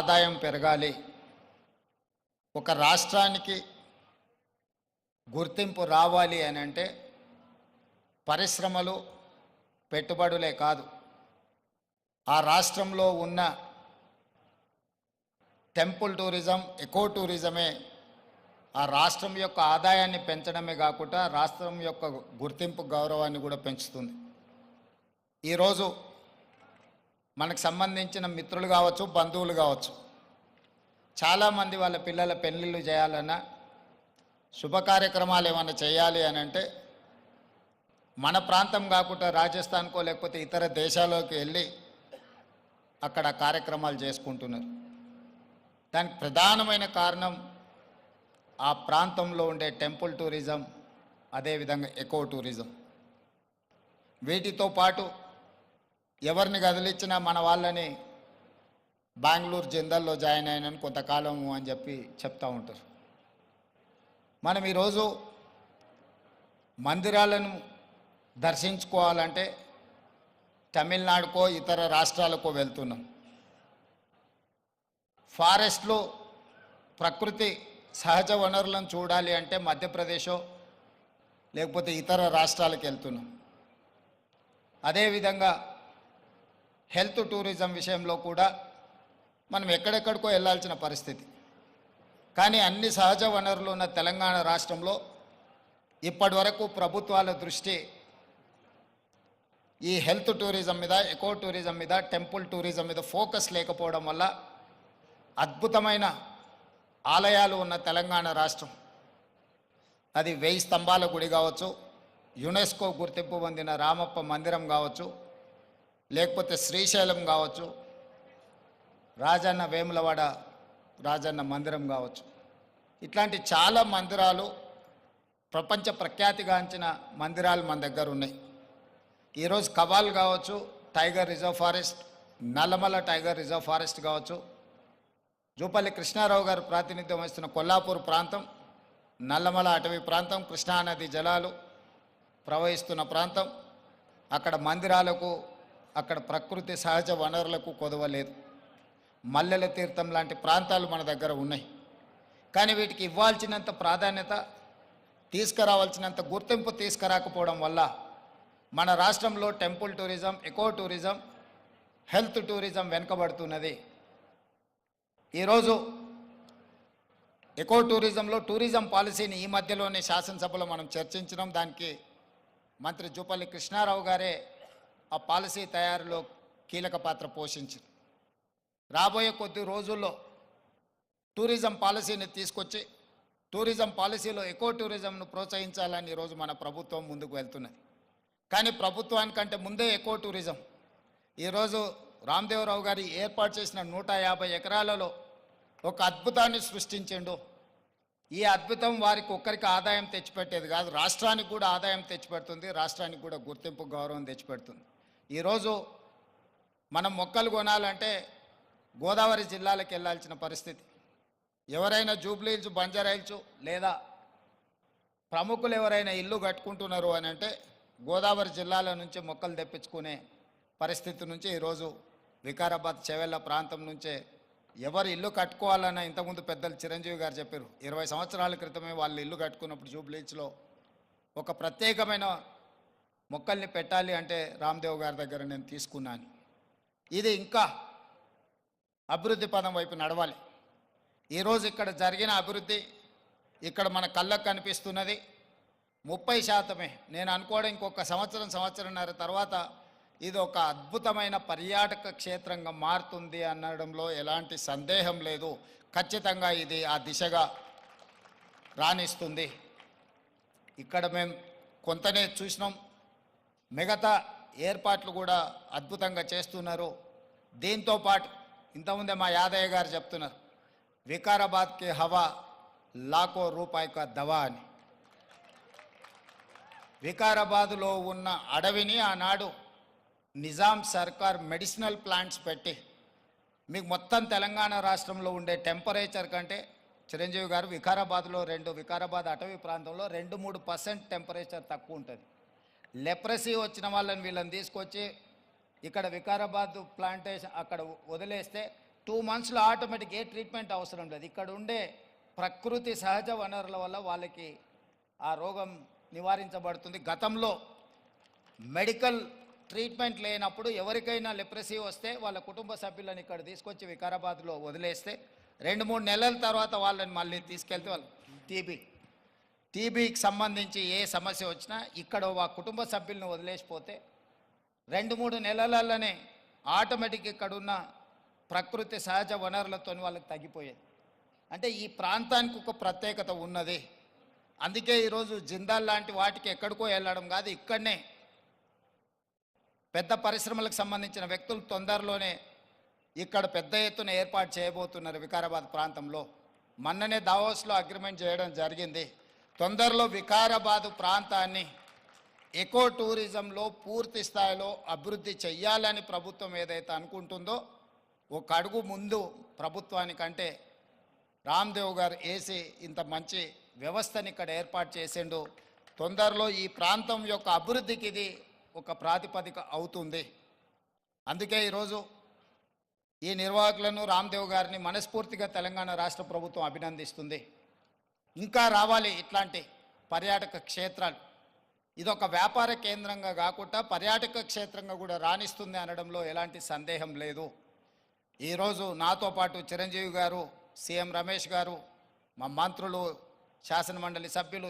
ఆదాయం పెరగాలి. ఒక రాష్ట్రానికి గుర్తింపు రావాలి అని అంటే పరిశ్రమలు పెట్టుబడులే కాదు. ఆ రాష్ట్రంలో ఉన్న టెంపుల్ టూరిజం ఎకో టూరిజమే ఆ రాష్ట్రం యొక్క ఆదాయాన్ని పెంచడమే కాకుండా రాష్ట్రం యొక్క గుర్తింపు గౌరవాన్ని కూడా పెంచుతుంది. ఈరోజు మనకు సంబంధించిన మిత్రులు కావచ్చు బంధువులు కావచ్చు. చాలామంది వాళ్ళ పిల్లల పెళ్ళిళ్ళు చేయాలన్నా శుభ కార్యక్రమాలు ఏమైనా చేయాలి అని అంటే మన ప్రాంతం కాకుండా రాజస్థాన్కో లేకపోతే ఇతర దేశాల్లోకి వెళ్ళి అక్కడ కార్యక్రమాలు చేసుకుంటున్నారు. దానికి ప్రధానమైన కారణం ఆ ప్రాంతంలో ఉండే టెంపుల్ టూరిజం అదేవిధంగా ఎకో టూరిజం. వీటితో పాటు ఎవరిని కదిలిచ్చినా మన వాళ్ళని బెంగళూరు జిందల్లో జాయిన్ అయినని కొంతకాలము అని చెప్పి చెప్తూ ఉంటారు. మనం ఈరోజు మందిరాలను దర్శించుకోవాలంటే తమిళనాడుకో ఇతర రాష్ట్రాలకో వెళ్తున్నాం. ఫారెస్ట్లో ప్రకృతి సహజ వనరులను చూడాలి అంటే మధ్యప్రదేశో లేకపోతే ఇతర రాష్ట్రాలకు వెళ్తున్నాం. అదేవిధంగా హెల్త్ టూరిజం విషయంలో కూడా మనం ఎక్కడెక్కడికో వెళ్ళాల్సిన పరిస్థితి. కానీ అన్ని సహజ వనరులు ఉన్న తెలంగాణ రాష్ట్రంలో ఇప్పటి వరకు ప్రభుత్వాల దృష్టి ఈ హెల్త్ టూరిజం మీద ఎకో టూరిజం మీద టెంపుల్ టూరిజం మీద ఫోకస్ లేకపోవడం వల్ల అద్భుతమైన ఆలయాలు ఉన్న తెలంగాణ రాష్ట్రం. అది వెయ్యి స్తంభాల గుడి కావచ్చు యునెస్కో గుర్తింపు పొందిన రామప్ప మందిరం కావచ్చు లేకపోతే శ్రీశైలం కావచ్చు రాజన్న వేములవాడ రాజన్న మందిరం కావచ్చు. ఇట్లాంటి చాలా మందిరాలు ప్రపంచ ప్రఖ్యాతిగాంచిన మందిరాలు మన దగ్గర ఉన్నాయి. ఈరోజు కవాల్ కావచ్చు tiger reserve forest Nallamala tiger reserve forest కావచ్చు జూపల్లి కృష్ణారావు గారు ప్రాతినిధ్యం వహిస్తున్న కొల్లాపూర్ ప్రాంతం నల్లమల అటవీ ప్రాంతం కృష్ణానది జలాలు ప్రవహిస్తున్న ప్రాంతం అక్కడ మందిరాలకు అక్కడ ప్రకృతి సహజ వనరులకు కొదవలేదు మల్లెల తీర్థం లాంటి ప్రాంతాలు మన దగ్గర ఉన్నాయి. కానీ వీటికి ఇవ్వాల్సినంత ప్రాధాన్యత తీసుకురావాల్సినంత గుర్తింపు తీసుకురాకపోవడం వల్ల మన రాష్ట్రంలో temple tourism eco tourism health tourism వెనుకబడుతున్నది. ఈరోజు ఎకో టూరిజంలో టూరిజం పాలసీని ఈ మధ్యలోనే శాసనసభలో మనం చర్చించడం దానికి మంత్రి జూపల్లి కృష్ణారావు గారే ఆ పాలసీ తయారులో కీలక పాత్ర పోషించింది. రాబోయే కొద్ది రోజుల్లో టూరిజం పాలసీని తీసుకొచ్చి టూరిజం పాలసీలో ఎకో టూరిజంను ప్రోత్సహించాలని ఈరోజు మన ప్రభుత్వం ముందుకు వెళ్తున్నది. కానీ ప్రభుత్వానికంటే ముందే ఎకో టూరిజం. ఈరోజు రామ్దేవరావు గారి ఏర్పాటు చేసిన నూట యాభై ఎకరాలలో ఒక అద్భుతాన్ని సృష్టించిండు. ఈ అద్భుతం వారికి ఒక్కరికి ఆదాయం తెచ్చిపెట్టేది కాదు రాష్ట్రానికి కూడా ఆదాయం తెచ్చిపెడుతుంది రాష్ట్రానికి కూడా గుర్తింపు గౌరవం తెచ్చిపెడుతుంది. ఈరోజు మనం మొక్కలు కొనాలంటే గోదావరి జిల్లాలకు వెళ్ళాల్సిన పరిస్థితి. ఎవరైనా జూబ్లీ హిల్స్ బంజారా హిల్స్ లేదా ప్రముఖులు ఎవరైనా ఇల్లు కట్టుకుంటున్నారు అని అంటే గోదావరి జిల్లాల నుంచి మొక్కలు తెప్పించుకునే పరిస్థితి నుంచి ఈరోజు వికారాబాద్ చెవెళ్ళ ప్రాంతం నుంచే ఎవరు ఇల్లు కట్టుకోవాలన్న ఇంతకుముందు పెద్దలు చిరంజీవి గారు చెప్పారు. ఇరవై సంవత్సరాల క్రితమే వాళ్ళు ఇల్లు కట్టుకున్నప్పుడు జూబ్లీచ్లో ఒక ప్రత్యేకమైన మొక్కల్ని పెట్టాలి అంటే రామ్దేవ్ గారి దగ్గర నేను తీసుకున్నాను. ఇది ఇంకా అభివృద్ధి పదం వైపు నడవాలి. ఈరోజు ఇక్కడ జరిగిన అభివృద్ధి ఇక్కడ మన కళ్ళకు కనిపిస్తున్నది. ముప్పై శాతమే. నేను అనుకోవడం ఇంకొక సంవత్సరం సంవత్సరంన్నర తర్వాత ఇది ఒక అద్భుతమైన పర్యాటక క్షేత్రంగా మారుతుంది అనడంలో ఎలాంటి సందేహం లేదు. ఖచ్చితంగా ఇది ఆ దిశగా రాణిస్తుంది. ఇక్కడ మేము కొంతనే చూసినాం. మిగతా ఏర్పాట్లు కూడా అద్భుతంగా చేస్తున్నారు. దీంతో పాటు ఇంతకుముందే మా యాదయ్య గారు చెప్తున్నారు వికారాబాద్కి హవా లాఖో రూపాయిక దవా అని. వికారాబాదులో ఉన్న అడవిని ఆనాడు నిజాం సర్కార్ మెడిసినల్ ప్లాంట్స్ పెట్టి మీకు మొత్తం తెలంగాణ రాష్ట్రంలో ఉండే టెంపరేచర్ కంటే చిరంజీవి గారు వికారాబాద్లో రెండు వికారాబాద్ అటవీ ప్రాంతంలో రెండు మూడు పర్సెంట్ టెంపరేచర్ తక్కువ ఉంటుంది. లెప్రసీ వచ్చిన వాళ్ళని వీళ్ళని తీసుకొచ్చి ఇక్కడ వికారాబాద్ ప్లాంటేషన్ అక్కడ వదిలేస్తే టూ మంత్స్లో ఆటోమేటిక్ ఏ ట్రీట్మెంట్ అవసరం లేదు. ఇక్కడ ఉండే ప్రకృతి సహజ వనరుల వల్ల వాళ్ళకి ఆ రోగం నివారించబడుతుంది. గతంలో మెడికల్ ట్రీట్మెంట్ లేనప్పుడు ఎవరికైనా లెప్రసీ వస్తే వాళ్ళ కుటుంబ సభ్యులను ఇక్కడ తీసుకొచ్చి వికారాబాద్లో వదిలేస్తే రెండు మూడు నెలల తర్వాత వాళ్ళని మళ్ళీ తీసుకెళ్తే వాళ్ళు టీబీ టీబీకి సంబంధించి ఏ సమస్య వచ్చినా ఇక్కడ ఆ కుటుంబ సభ్యులను వదిలేసిపోతే రెండు మూడు నెలలలోనే ఆటోమేటిక్ ఇక్కడ ఉన్న ప్రకృతి సహజ వనరులతో వాళ్ళకి తగ్గిపోయేది. అంటే ఈ ప్రాంతానికి ఒక ప్రత్యేకత ఉన్నది. అందుకే ఈరోజు జిందాల్ లాంటి వాటికి ఎక్కడికో వెళ్ళడం కాదు ఇక్కడనే పెద్ద పరిశ్రమలకు సంబంధించిన వ్యక్తులు తొందరలోనే ఇక్కడ పెద్ద ఎత్తున ఏర్పాటు చేయబోతున్నారు వికారాబాద్ ప్రాంతంలో. మొన్ననే దావోస్లో అగ్రిమెంట్ చేయడం జరిగింది. తొందరలో వికారాబాద్ ప్రాంతాన్ని ఎకో టూరిజంలో పూర్తి స్థాయిలో అభివృద్ధి చెయ్యాలని ప్రభుత్వం ఏదైతే అనుకుంటుందో ఒక అడుగు ముందు ప్రభుత్వానికంటే రామ్దేవ్ గారు వేసి ఇంత మంచి వ్యవస్థని ఇక్కడ ఏర్పాటు చేసిండు. తొందరలో ఈ ప్రాంతం యొక్క అభివృద్ధికి ఇది ఒక ప్రాతిపదిక అవుతుంది. అందుకే ఈరోజు ఈ నిర్వాహకులను రామ్దేవ్ గారిని మనస్ఫూర్తిగా తెలంగాణ రాష్ట్ర ప్రభుత్వం అభినందిస్తుంది. ఇంకా రావాలి ఇట్లాంటి పర్యాటక క్షేత్రాలు. ఇదొక వ్యాపార కేంద్రంగా కాకుండా పర్యాటక క్షేత్రంగా కూడా రాణిస్తుంది అనడంలో ఎలాంటి సందేహం లేదు. ఈరోజు నాతో పాటు చిరంజీవి గారు సీఎం రమేష్ గారు మా మంత్రులు శాసనమండలి సభ్యులు